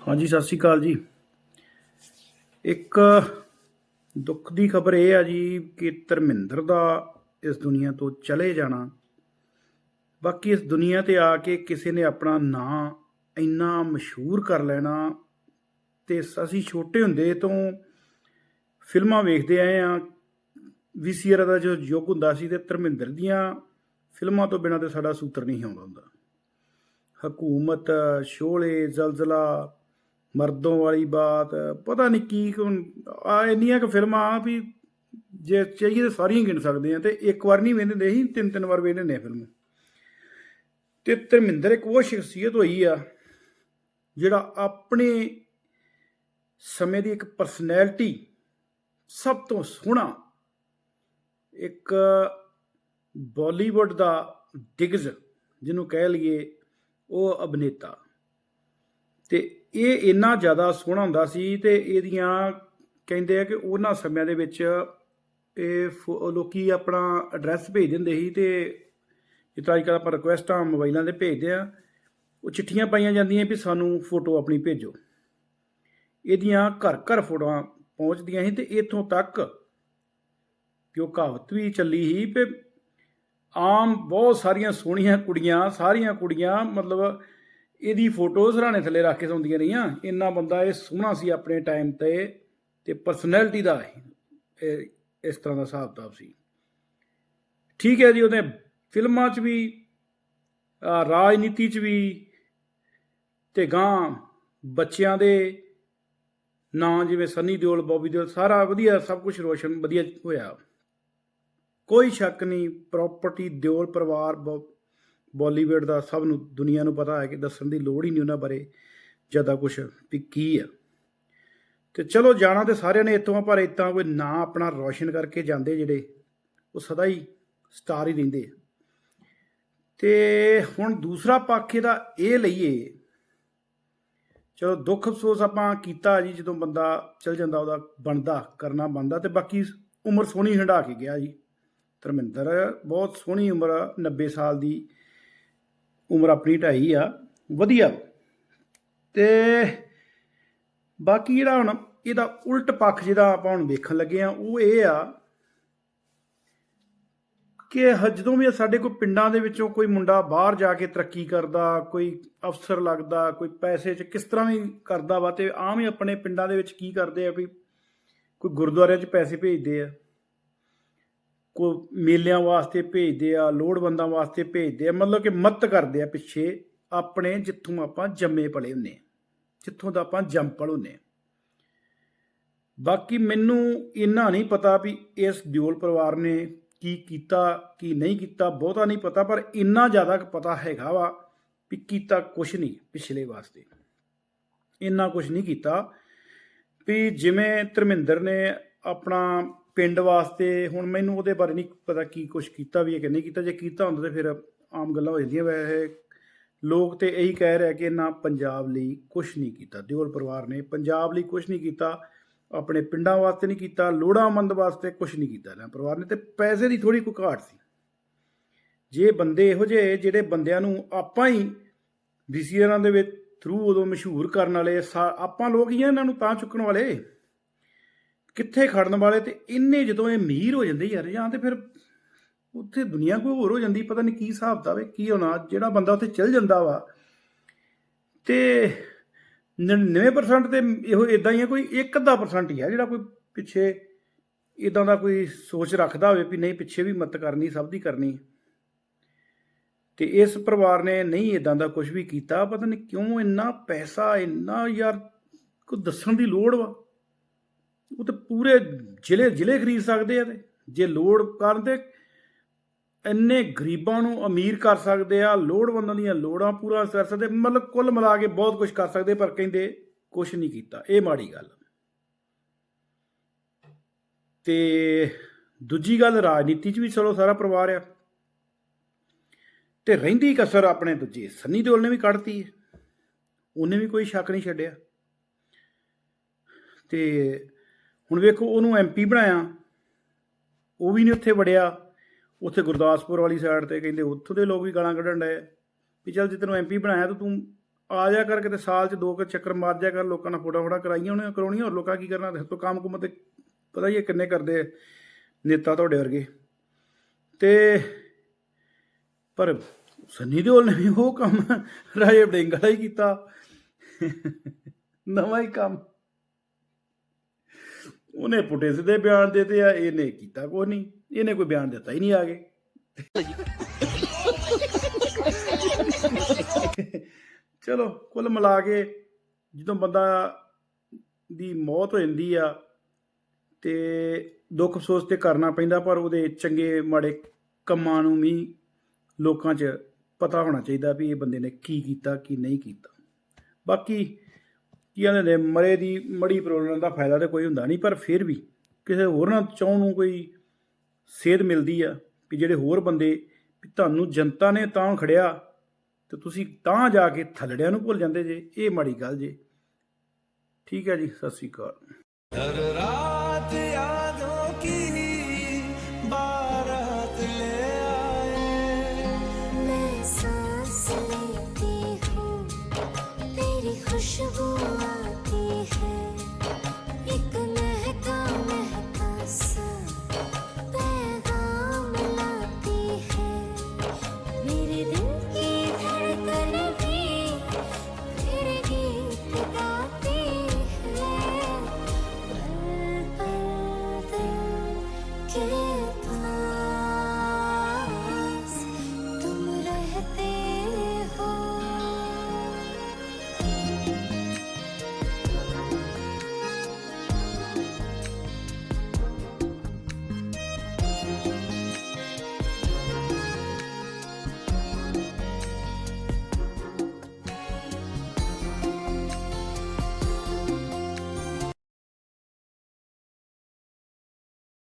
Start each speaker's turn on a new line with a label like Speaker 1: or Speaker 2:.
Speaker 1: ਹਾਂਜੀ, ਸਤਿ ਸ਼੍ਰੀ ਅਕਾਲ ਜੀ। ਇੱਕ ਦੁੱਖ ਦੀ ਖਬਰ ਇਹ ਆ ਜੀ ਕਿ ਧਰਮਿੰਦਰ ਦਾ ਇਸ ਦੁਨੀਆ ਤੋਂ ਚਲੇ ਜਾਣਾ, ਬਾਕੀ ਇਸ ਦੁਨੀਆ ਤੇ ਆ ਕੇ ਕਿਸੇ ਨੇ ਆਪਣਾ ਨਾਂ ਇੰਨਾ ਮਸ਼ਹੂਰ ਕਰ ਲੈਣਾ ਤੇ ਅਸੀਂ ਛੋਟੇ ਹੁੰਦੇ ਤੋਂ ਫਿਲਮਾਂ ਵੇਖਦੇ ਆਏ ਆ। ਵੀਸੀਆਰ ਦਾ ਜੋ ਯੁੱਗ ਹੁੰਦਾ ਸੀ ਤੇ ਧਰਮਿੰਦਰ ਦੀਆਂ ਫਿਲਮਾਂ ਤੋਂ ਬਿਨਾਂ ਤੇ ਸਾਡਾ ਸੂਤਰ ਨਹੀਂ ਆਉਂਦਾ ਹੁੰਦਾ। ਹਕੂਮਤ, ਸ਼ੋਲੇ, ਜ਼ਲਜ਼ਲਾ ਮਰਦੋਂ ਵਾਲੀ ਬਾਤ, ਪਤਾ ਨਹੀਂ ਕੀ ਹੁਣ, ਆ ਇੰਨੀਆਂ ਕੁ ਫਿਲਮਾਂ ਆ ਵੀ ਜੇ ਚਾਹੀਏ ਤਾਂ ਸਾਰੀਆਂ ਗਿਣ ਸਕਦੇ ਆ ਤੇ ਇੱਕ ਵਾਰ ਨਹੀਂ ਵੇਖਦੇ ਹੁੰਦੇ ਸੀ ਤਿੰਨ ਤਿੰਨ ਵਾਰ ਵੇਖਦੇ ਨੇ ਫਿਲਮ। ਤੇ ਧਰਮਿੰਦਰ ਇੱਕ ਉਹ ਸ਼ਖਸੀਅਤ ਹੋਈ ਆ, ਜਿਹੜਾ ਆਪਣੇ ਸਮੇਂ ਦੀ ਇੱਕ ਪਰਸਨੈਲਿਟੀ ਸਭ ਤੋਂ ਸੋਹਣਾ ਇੱਕ ਬਾਲੀਵੁੱਡ ਦਾ ਦਿਗਜ ਜਿਹਨੂੰ ਕਹਿ ਲਈਏ, ਉਹ ਅਭਿਨੇਤਾ। ਤੇ ਇਹ ਇੰਨਾ ਜ਼ਿਆਦਾ ਸੋਹਣਾ ਹੁੰਦਾ ਸੀ ਤੇ ਇਹਦੀਆਂ ਕਹਿੰਦੇ ਆ ਕਿ ਉਹਨਾਂ ਸਮਿਆਂ ਦੇ ਵਿੱਚ ਇਹ ਫੋ- ਲੋਕੀ ਆਪਣਾ ਐਡਰੈਸ ਭੇਜ ਦਿੰਦੇ ਸੀ ਤੇ ਜਿਸ ਅੱਜ ਅੱਜਕੱਲ੍ਹ ਆਪਾਂ ਰਿਕੁਐਸਟਾਂ ਮੋਬਾਈਲਾਂ ਤੇ ਭੇਜਦੇ ਆ, ਉਹ ਚਿੱਠੀਆਂ ਪਾਈਆਂ ਜਾਂਦੀਆਂ ਵੀ ਸਾਨੂੰ ਫੋਟੋ ਆਪਣੀ ਭੇਜੋ। ਇਹਦੀਆਂ ਘਰ ਘਰ ਫੋਟੋਆਂ ਪਹੁੰਚਦੀਆਂ ਸੀ ਤੇ ਇੱਥੋਂ ਤੱਕ ਕਿ ਉਹ ਕਹਾਵਤ ਵੀ ਚੱਲੀ ਸੀ ਕਿ ਆਮ ਬਹੁਤ ਸਾਰੀਆਂ ਸੋਹਣੀਆਂ ਕੁੜੀਆਂ, ਸਾਰੀਆਂ ਕੁੜੀਆਂ ਮਤਲਬ ਇਹਦੀ ਫੋਟੋ ਸਰਾਣੇ ਥੱਲੇ ਰੱਖ ਕੇ ਸੌਂਦੀਆਂ ਰਹੀਆਂ। ਇੰਨਾ ਬੰਦਾ ਇਹ ਸੋਹਣਾ ਸੀ ਆਪਣੇ ਟਾਈਮ ਤੇ ਤੇ ਪਰਸਨੈਲਿਟੀ ਦਾ ਇਹ ਇਸ ਤਰ੍ਹਾਂ ਦਾ ਹਿਸਾਬ ਕਿਤਾਬ ਸੀ। ਠੀਕ ਹੈ ਜੀ ਉਹਨੇ ਫਿਲਮਾਂ 'ਚ ਵੀ ਰਾਜਨੀਤੀ 'ਚ ਵੀ ਤੇ ਗਾਂ ਬੱਚਿਆਂ ਦੇ ਨਾਂ ਜਿਵੇਂ ਸੰਨੀ ਦਿਓਲ ਬੌਬੀ ਦਿਓਲ ਸਾਰਾ ਵਧੀਆ ਸਭ ਕੁਝ ਰੋਸ਼ਨ ਵਧੀਆ ਹੋਇਆ। ਕੋਈ ਸ਼ੱਕ ਨਹੀਂ ਪ੍ਰਾਪਰਟੀ ਦਿਓਲ ਪਰਿਵਾਰ ਬੋ- ਬਾਲੀਵੁੱਡ ਦਾ ਸਭ ਨੂੰ ਦੁਨੀਆ ਨੂੰ ਪਤਾ ਹੈ ਕਿ ਦੱਸਣ ਦੀ ਲੋੜ ਹੀ ਨਹੀਂ ਉਹਨਾਂ ਬਾਰੇ ਜ਼ਿਆਦਾ ਕੁਝ ਵੀ ਕੀ ਆ ਤੇ ਚਲੋ ਜਾਣਾ ਤੇ ਸਾਰਿਆਂ ਨੇ ਇੱਥੋਂ ਆ ਪਰ ਇਤਾਂ ਕੋਈ ਨਾਂ ਆਪਣਾ ਰੌਸ਼ਨ ਕਰਕੇ ਜਾਂਦੇ ਜਿਹੜੇ ਉਹ ਸਦਾ ਹੀ ਸਟਾਰ ਹੀ ਰਹਿੰਦੇ ਆ। ਤੇ ਹੁਣ ਦੂਸਰਾ ਪੱਖ ਇਹਦਾ ਇਹ ਲਈਏ ਚਲੋ ਦੁੱਖ ਅਫਸੋਸ ਆਪਾਂ ਕੀਤਾ ਜੀ ਜਦੋਂ ਬੰਦਾ ਚਲ ਜਾਂਦਾ ਉਹਦਾ ਬਣਦਾ ਕਰਨਾ ਬਣਦਾ ਤੇ ਬਾਕੀ ਉਮਰ ਸੋਹਣੀ ਹੰਡਾ ਕੇ ਗਿਆ ਜੀ ਧਰਮਿੰਦਰ ਬਹੁਤ ਸੋਹਣੀ ਉਮਰ ਆ, 90 ਸਾਲ ਦੀ ਉਮਰ ਆਪਣੀ ਢਾਈ ਆ, ਵਧੀਆ ਵਾ। ਤੇ ਬਾਕੀ ਜਿਹੜਾ ਹੁਣ ਇਹਦਾ ਉਲਟ ਪੱਖ ਜਿਹਦਾ ਆਪਾਂ ਹੁਣ ਵੇਖਣ ਲੱਗੇ ਆ, ਉਹ ਇਹ ਆ ਕਿ ਜਦੋਂ ਵੀ ਸਾਡੇ ਕੋਈ ਪਿੰਡਾਂ ਦੇ ਵਿੱਚੋਂ ਕੋਈ ਮੁੰਡਾ ਬਾਹਰ ਜਾ ਕੇ ਤਰੱਕੀ ਕਰਦਾ, ਕੋਈ ਅਫਸਰ ਲੱਗਦਾ, ਕੋਈ ਪੈਸੇ 'ਚ ਕਿਸ ਤਰ੍ਹਾਂ ਵੀ ਕਰਦਾ ਵਾ ਤੇ ਆਮ ਹੀ ਆਪਣੇ ਪਿੰਡਾਂ ਦੇ ਵਿੱਚ ਕੀ ਕਰਦੇ ਆ ਵੀ ਕੋਈ ਗੁਰਦੁਆਰਿਆਂ 'ਚ ਪੈਸੇ ਭੇਜਦੇ ਆ ਕੋਈ ਮੇਲਿਆਂ ਵਾਸਤੇ ਭੇਜਦੇ ਆ, ਲੋੜਵੰਦਾਂ ਵਾਸਤੇ ਭੇਜਦੇ ਆ, ਮਤਲਬ ਕਿ ਮਦਦ ਕਰਦੇ ਆ ਪਿੱਛੇ, ਆਪਣੇ ਜਿੱਥੋਂ ਆਪਾਂ ਜੰਮੇ ਪਲੇ ਹੁੰਨੇ ਆ ਜਿੱਥੋਂ ਦਾ ਆਪਾਂ ਜੰਪਲ ਹੁੰਨੇ ਆ ਬਾਕੀ ਮੈਨੂੰ ਇੰਨਾ ਨਹੀਂ ਪਤਾ ਵੀ ਇਸ ਦਿਓਲ ਪਰਿਵਾਰ ਨੇ ਕੀ ਕੀਤਾ, ਕੀ ਨਹੀਂ ਕੀਤਾ, ਬਹੁਤਾ ਨਹੀਂ ਪਤਾ, ਪਰ ਇੰਨਾ ਜ਼ਿਆਦਾ ਪਤਾ ਹੈਗਾ ਵਾ ਵੀ ਕੀਤਾ ਕੁਛ ਨਹੀਂ ਪਿਛਲੇ ਵਾਸਤੇ। ਇੰਨਾ ਕੁਛ ਨਹੀਂ ਕੀਤਾ ਵੀ ਜਿਵੇਂ ਧਰਮਿੰਦਰ ਨੇ ਆਪਣਾ ਪਿੰਡ ਵਾਸਤੇ ਹੁਣ ਮੈਨੂੰ ਉਹਦੇ ਬਾਰੇ ਨਹੀਂ ਪਤਾ ਕੀ ਕੁਛ ਕੀਤਾ ਵੀ ਹੈ ਕਿ ਨਹੀਂ ਕੀਤਾ, ਜੇ ਕੀਤਾ ਹੁੰਦਾ ਤੇ ਫਿਰ ਆਮ ਗੱਲਾਂ ਹੋ ਜਾਂਦੀਆਂ। ਵੈਸੇ ਲੋਕ ਤੇ ਇਹੀ ਕਹਿ ਰਿਹਾ ਕਿ ਨਾ ਪੰਜਾਬ ਲਈ ਕੁਛ ਨਹੀਂ ਕੀਤਾ। ਦਿਓਲ ਪਰਿਵਾਰ ਨੇ ਪੰਜਾਬ ਲਈ ਕੁਛ ਨਹੀਂ ਕੀਤਾ, ਆਪਣੇ ਪਿੰਡਾਂ ਵਾਸਤੇ ਨਹੀਂ ਕੀਤਾ ਲੋੜਾਂਮੰਦ ਵਾਸਤੇ ਕੁਛ ਨਹੀਂ ਕੀਤਾ ਨਾ ਪਰਿਵਾਰ ਨੇ ਤੇ ਪੈਸੇ ਦੀ ਥੋੜੀ ਕੋਈ ਘਾਟ ਸੀ। ਜੇ ਬੰਦੇ ਇਹੋ ਜਿਹੇ ਜਿਹੜੇ ਬੰਦਿਆਂ ਨੂੰ ਆਪਾਂ ਹੀ ਵੀਸੀਆਰਾਂ ਦੇ ਵਿੱਚ ਥਰੂ ਉਦੋਂ ਮਸ਼ਹੂਰ ਕਰਨ ਵਾਲੇ ਸਾ- ਆਪਾਂ ਲੋਕ ਹੀ ਆ ਇਹਨਾਂ ਨੂੰ ਤਾਂ ਚੁੱਕਣ ਵਾਲੇ। ਕਿੱਥੇ ਖੜਨ ਵਾਲੇ ਤੇ ਇੰਨੇ ਜਦੋਂ ਇਹ ਅਮੀਰ ਹੋ ਜਾਂਦੇ ਯਾਰ, ਜਾਂ ਤੇ ਫਿਰ ਉੱਥੇ ਦੁਨੀਆ ਕੋਈ ਹੋਰ ਹੋ ਜਾਂਦੀ, ਪਤਾ ਨਹੀਂ ਕੀ ਹਿਸਾਬ ਦਾ ਵੇ ਕੀ ਹੋਣਾ ਜਿਹੜਾ ਬੰਦਾ ਉੱਥੇ ਚੱਲ ਜਾਂਦਾ ਵਾ। ਤੇ 99% ਤੇ ਇਹੋ ਇਦਾਂ ਹੀ ਆ, ਕੋਈ 1% ਹੀ ਆ, ਜਿਹੜਾ ਕੋਈ ਪਿੱਛੇ ਇਦਾਂ ਦਾ ਕੋਈ ਸੋਚ ਰੱਖਦਾ ਹੋਵੇ ਵੀ ਨਹੀਂ, ਪਿੱਛੇ ਵੀ ਮਤ ਕਰਨੀ, ਸਭ ਦੀ ਕਰਨੀ। ਤੇ ਇਸ ਪਰਿਵਾਰ ਨੇ ਨਹੀਂ ਇਦਾਂ ਦਾ ਕੁਝ ਵੀ ਕੀਤਾ, ਪਤਾ ਨਹੀਂ ਕਿਉਂ ਇੰਨਾ ਪੈਸਾ, ਇੰਨਾ ਯਾਰ, ਕੋਈ ਦੱਸਣ ਦੀ ਲੋੜ ਵਾ। ਉਹ ਤਾਂ ਪੂਰੇ ਜ਼ਿਲ੍ਹੇ ਜ਼ਿਲ੍ਹੇ ਖਰੀਦ ਸਕਦੇ ਆ ਤੇ। ਜੇ ਲੋੜ ਕਰਨ ਤੇ ਇੰਨੇ ਗਰੀਬਾਂ ਨੂੰ ਅਮੀਰ ਕਰ ਸਕਦੇ ਆ, ਲੋੜਵੰਦਾਂ ਦੀਆਂ ਲੋੜਾਂ ਪੂਰਾ ਕਰ ਸਕਦੇ, ਮਤਲਬ ਕੁੱਲ ਮਿਲਾ ਕੇ ਬਹੁਤ ਕੁਝ ਕਰ ਸਕਦੇ, ਪਰ ਕਹਿੰਦੇ ਕੁਝ ਨਹੀਂ ਕੀਤਾ। ਇਹ ਮਾੜੀ ਗੱਲ। ਤੇ ਦੂਜੀ ਗੱਲ, ਰਾਜਨੀਤੀ 'ਚ ਵੀ ਚਲੋ ਸਾਰਾ ਪਰਿਵਾਰ ਆ। ਤੇ ਰਹਿੰਦੀ ਕਸਰ ਆਪਣੇ ਦੂਜੇ। ਸੰਨੀ ਦਿਓਲ ਨੇ ਵੀ ਕੱਢਤੀ ਹੈ। ਉਹਨੇ ਵੀ ਕੋਈ ਸ਼ੱਕ ਨਹੀਂ ਛੱਡਿਆ। ਤੇ ਹੁਣ ਵੇਖੋ, ਉਹਨੂੰ ਐਮਪੀ ਬਣਾਇਆ। ਉਹ ਵੀ ਨਹੀਂ ਉੱਥੇ ਵੜਿਆ। ਉੱਥੇ ਗੁਰਦਾਸਪੁਰ ਵਾਲੀ ਸਾਈਡ ਤੇ ਕਹਿੰਦੇ, ਉੱਥੋਂ ਦੇ ਲੋਕ ਵੀ ਗਾਲਾਂ ਕੱਢਣ ਡਏ। ਵੀ ਚੱਲ ਜੇ ਤੈਨੂੰ ਐਮਪੀ ਬਣਾਇਆ ਤਾਂ ਤੂੰ ਆ ਜਾ ਕਰ ਕਿਤੇ, ਸਾਲ ਚ ਦੋ ਕੁ ਚੱਕਰ ਮਾਰ ਜਾ ਕਰ, ਲੋਕਾਂ ਨਾਲ ਫੋਟੋ ਫੋਟਾ ਕਰਾਈਆਂ ਉਹਨੇ ਕਰਾਉਣੀਆਂ, ਹੋਰ ਲੋਕਾਂ ਕੀ ਕਰਨਾ? ਤੇ ਤੋਂ ਕੰਮ ਕੁਮ ਤੇ ਪਤਾ ਹੀ ਹੈ ਕਿੰਨੇ ਕਰਦੇ ਨੇਤਾ ਤੁਹਾਡੇ ਵਰਗੇ। ਤੇ ਪਰ ਸੰਨੀ ਦਿਓਲ ਨੇ ਵੀ ਉਹ ਕੰਮ ਰਾਜੇ ਵੜਿੰਗ ਹੀ ਕੀਤਾ। ਨਵਾਂ ਹੀ ਕੰਮ। ਉਹਨੇ ਪੁੱਟੇ ਸਿੱਧੇ ਬਿਆਨ ਦਿੱਤੇ ਆ, ਇਹਨੇ ਕੀਤਾ ਕੋਈ ਨਹੀਂ। ਇਹਨੇ ਕੋਈ ਬਿਆਨ ਦਿੱਤਾ ਹੀ ਨਹੀਂ ਆ ਆਗੇ ਚਲੋ, ਕੁੱਲ ਮਿਲਾ ਕੇ ਜਦੋਂ ਬੰਦਾ ਦੀ ਮੌਤ ਹੋ ਜਾਂਦੀ ਆ, ਤੇ ਦੁੱਖ ਅਫਸੋਸ ਤੇ ਕਰਨਾ ਪੈਂਦਾ, ਪਰ ਉਹਦੇ ਚੰਗੇ ਮਾੜੇ ਕੰਮਾਂ ਨੂੰ ਵੀ ਲੋਕਾਂ 'ਚ ਪਤਾ ਹੋਣਾ ਚਾਹੀਦਾ ਵੀ ਇਹ ਬੰਦੇ ਨੇ ਕੀ ਕੀਤਾ, ਕੀ ਨਹੀਂ ਕੀਤਾ। ਬਾਕੀ ਕੀ ਕਹਿੰਦੇ ਨੇ, ਮਰੇ ਦੀ ਮੜੀ ਪ੍ਰੋਬਲਮ ਦਾ ਫਾਇਦਾ ਤੇ ਕੋਈ ਹੁੰਦਾ ਨਹੀਂ, ਪਰ ਫਿਰ ਵੀ ਕਿਸੇ ਹੋਰ ਨਾਲ ਚਾਹੁੰ ਨੂੰ ਕੋਈ ਸੇਧ ਮਿਲਦੀ ਆ ਵੀ ਜਿਹੜੇ ਹੋਰ ਬੰਦੇ ਵੀ ਤੁਹਾਨੂੰ ਜਨਤਾ ਨੇ ਤਾਂ ਖੜਿਆ ਤੇ ਤੁਸੀਂ ਤਾਂ ਜਾ ਕੇ ਥੱਲੜਿਆਂ ਨੂੰ ਭੁੱਲ ਜਾਂਦੇ ਜੇ, ਇਹ ਮਾੜੀ ਗੱਲ ਜੇ। ਠੀਕ ਹੈ ਜੀ, ਸਤਿ ਸ੍ਰੀ ਅਕਾਲ।